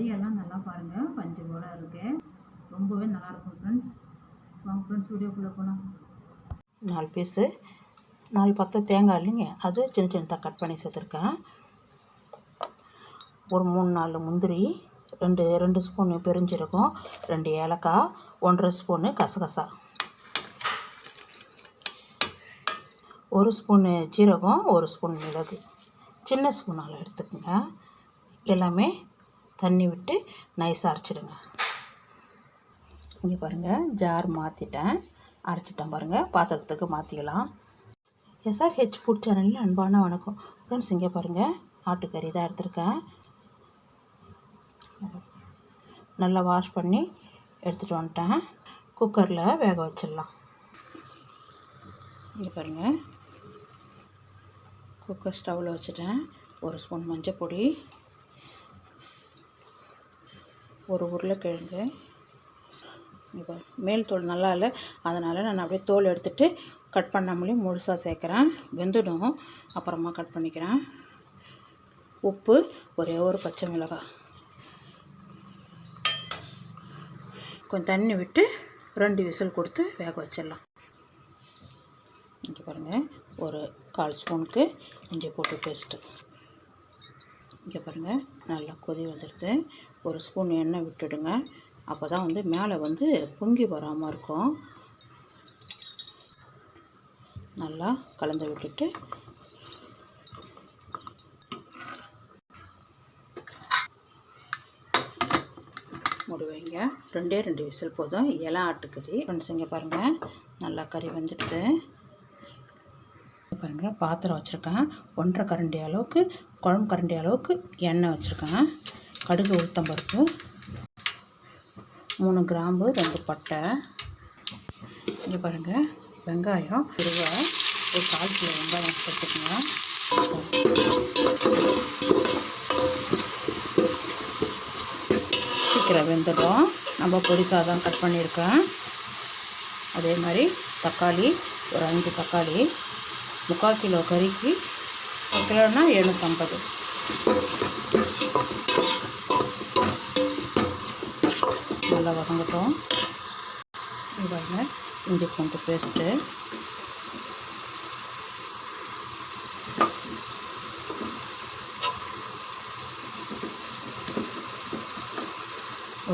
கறியெல்லாம் நல்லா பாருங்கள் பஞ்சு போல் இருக்கு. ரொம்பவே நல்லாயிருக்கும் ஃப்ரெண்ட்ஸ் வாங்க ஃப்ரெண்ட்ஸ் வீடியோக்குள்ளே போகலாம் நாலு பீஸு நாலு பத்து தேங்காய் இல்லைங்க. அது சின்ன சின்னதாக கட் பண்ணி சேர்த்துருக்கேன். ஒரு மூணு நாலு முந்திரி ரெண்டு ரெண்டு ஸ்பூனு பெருஞ்சீரகம் ரெண்டு ஏலக்காய் ஒன்றரை ஸ்பூனு கசகசா. ஒரு ஸ்பூனு ஜீரகம் ஒரு ஸ்பூன் மிளகு. சின்ன ஸ்பூனால் எடுத்துக்கோங்க. எல்லாமே தண்ணி விட்டு நைஸாக அரைச்சிடுங்க. இங்கே பாருங்கள் ஜார் மாற்றிட்டேன் அரைச்சிட்டேன் பாருங்கள் பாத்திரத்துக்கு மாற்றிக்கலாம் எஸ்ஆர்ஹெச் ஃபுட் சேனலில் அன்பான வணக்கம். ஃப்ரெண்ட்ஸ் இங்கே பாருங்கள் ஆட்டுக்கறி தான் எடுத்திருக்கேன். நல்லா வாஷ் பண்ணி எடுத்துகிட்டு வந்துட்டேன். குக்கரில் வேக வச்சிடலாம். இங்கே பாருங்கள் குக்கர் ஸ்டவ்வில் வச்சுட்டேன். ஒரு ஸ்பூன் மஞ்சள் பொடி ஒரு உருளைக்கிழங்கு. இப்போ மேல் தோல் நல்லா இல்லை. அதனால் நான் அப்படியே தோல் எடுத்துகிட்டு கட் பண்ணாமலேயும் முழுசாக சேர்க்குறேன். வெந்துடும். அப்புறமா கட் பண்ணிக்கிறேன். உப்பு ஒரே ஒரு பச்சை மிளகாய். கொஞ்சம் தண்ணி விட்டு ரெண்டு விசில் கொடுத்து வேக வச்சிடலாம். இங்கே பாருங்கள் ஒரு கால் ஸ்பூனுக்கு இஞ்சி போட்டு பேஸ்ட்டு. இங்கே பாருங்கள் நல்லா கொதி வந்துடுது. ஒரு ஸ்பூன் எண்ணெய் விட்டுடுங்க. அப்போ தான் வந்து மேலே வந்து பொங்கி வராமல் இருக்கும். நல்லா கலந்து விட்டுட்டு. மூடுவீங்க ரெண்டே ரெண்டு விசில் போதும். இலை ஆட்டுக்கறி. ஃப்ரெண்ட்ஸுங்க பாருங்கள் நல்லா கறி வந்துடுது. பாருங்கள் பாத்திரம் வச்சுருக்கேன். ஒன்றரை கரண்டி அளவுக்கு குழம்பு கரண்டி அளவுக்கு எண்ணெய் வச்சுருக்கேன். கடுகு உளுத்தம் பருப்பு மூணு கிராம்பு ரெண்டு பட்டை. இங்கே பாருங்கள் வெங்காயம் இருவ ஒரு கால் கிலோ வெங்காயம் சேர்த்துக்கோங்க சீக்கிரம் வெந்துடும். நம்ம பொடிசாக தான் கட் பண்ணியிருக்கேன். அதே மாதிரி தக்காளி ஒரு அஞ்சு தக்காளி முக்கால் கிலோ கறிக்கு ஒரு கிலோன்னா எழுநூற்றம்பது நல்லா வதங்கட்டும். இதாங்க இஞ்சி பூண்டு பேஸ்ட்டு.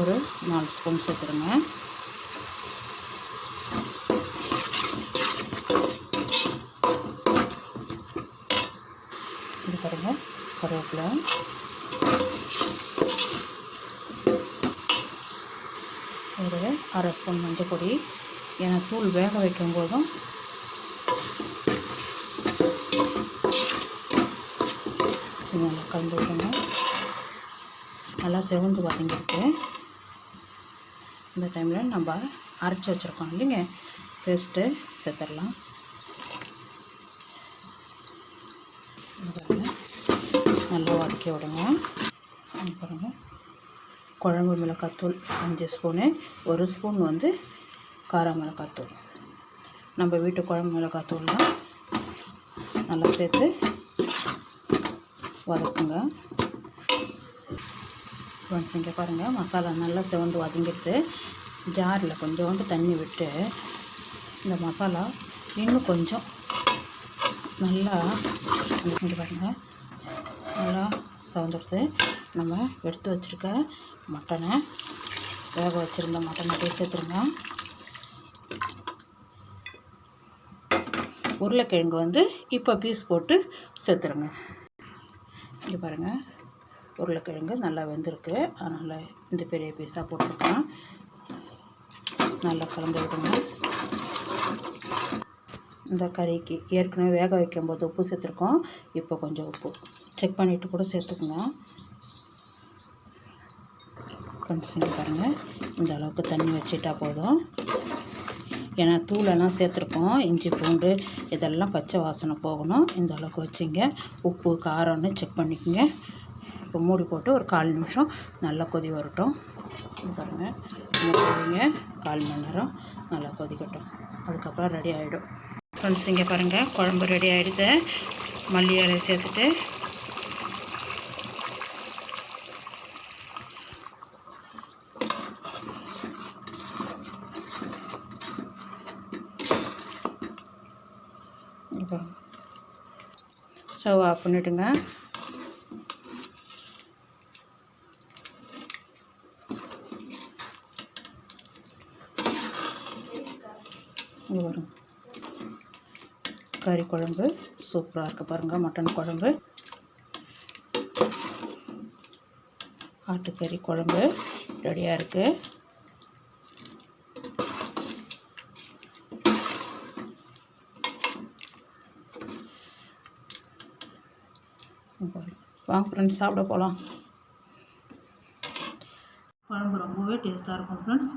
ஒரு நாலு ஸ்பூன் சேர்த்துருங்க இது பாருங்க கருவேப்பிலை. கூடவே அரை ஸ்பூன் மஞ்சள் பொடி. ஏன்னா தூள் வேக வைக்கும் போதும் நல்லா கலந்து விடுங்க நல்லா செவந்து வதங்கிருக்கு. இந்த டைமில் நம்ம அரைச்சி வச்சுருக்கோம். இல்லைங்க? பேஸ்ட்டு சேர்த்துடலாம் நல்லா வதக்கி விடுங்க. இங்க குழம்பு மிளகாத்தூள் அஞ்சு ஸ்பூனு ஒரு ஸ்பூன் வந்து கார மிளகாத்தூள். நம்ம வீட்டு குழம்பு மிளகாத்தூள்லாம் நல்லா சேர்த்து வதக்குங்க. ஃப்ரெண்ட்ஸ் இங்கே பாருங்கள் மசாலா நல்லா செவந்து வதங்கிடுது. ஜாரில் கொஞ்சோண்டு தண்ணி விட்டு இந்த மசாலா இன்னும் கொஞ்சம் நல்லா இங்கே பாருங்கள் நல்லா செவந்துடுது. நம்ம எடுத்து வச்சுருக்க மட்டனை வேக வச்சுருந்த மட்டனை அப்படியே சேர்த்துருங்க. உருளைக்கிழங்கு வந்து இப்போ பீஸ் போட்டு சேர்த்துருங்க. இங்கே பாருங்கள் உருளைக்கிழங்கு நல்லா வெந்திருக்கு. அதனால் இந்த பெரிய பீஸாக போட்டிருக்கேன். நல்லா கலந்து விடுங்க இந்த கறிக்கு ஏற்கனவே வேக வைக்கும்போது உப்பு சேர்த்துருக்கோம். இப்போ கொஞ்சம் உப்பு. செக் பண்ணிவிட்டு கூட சேர்த்துக்குங்க. ஃப்ரெண்ட்ஸ் இங்கே பாருங்கள் இந்த அளவுக்கு தண்ணி வச்சுட்டா போதும். ஏன்னா தூளெல்லாம் சேர்த்துருக்கோம். இஞ்சி பூண்டு இதெல்லாம் பச்சை வாசனை போகணும். இந்த அளவுக்கு வச்சுங்க. உப்பு காரம்னு செக் பண்ணிக்கோங்க. இப்போ மூடி போட்டு ஒரு கால் நிமிஷம் நல்லா கொதி வரட்டும். பாருங்கள் மூடிங்க கால் மணி நேரம் நல்லா கொதிக்கட்டும். அதுக்கப்புறம் ரெடி ஆகிடும் ஃப்ரெண்ட்ஸ் இங்கே பாருங்கள் குழம்பு ரெடி ஆகிடுது மல்லி இலையை சேர்த்துட்டு இங்க ஸ்டவ் ஆஃப் பண்ணிவிடுங்க இங்கே கறி குழம்பு சூப்பராக இருக்குது பாருங்கள் மட்டன் குழம்பு. ஆட்டுக்கறி குழம்பு ரெடியாக இருக்குது வாங்க ஃப்ரெண்ட்ஸ் சாப்பிட போகலாம் குழம்பு ரொம்பவே டேஸ்ட்டாக இருக்கும் ஃப்ரெண்ட்ஸ்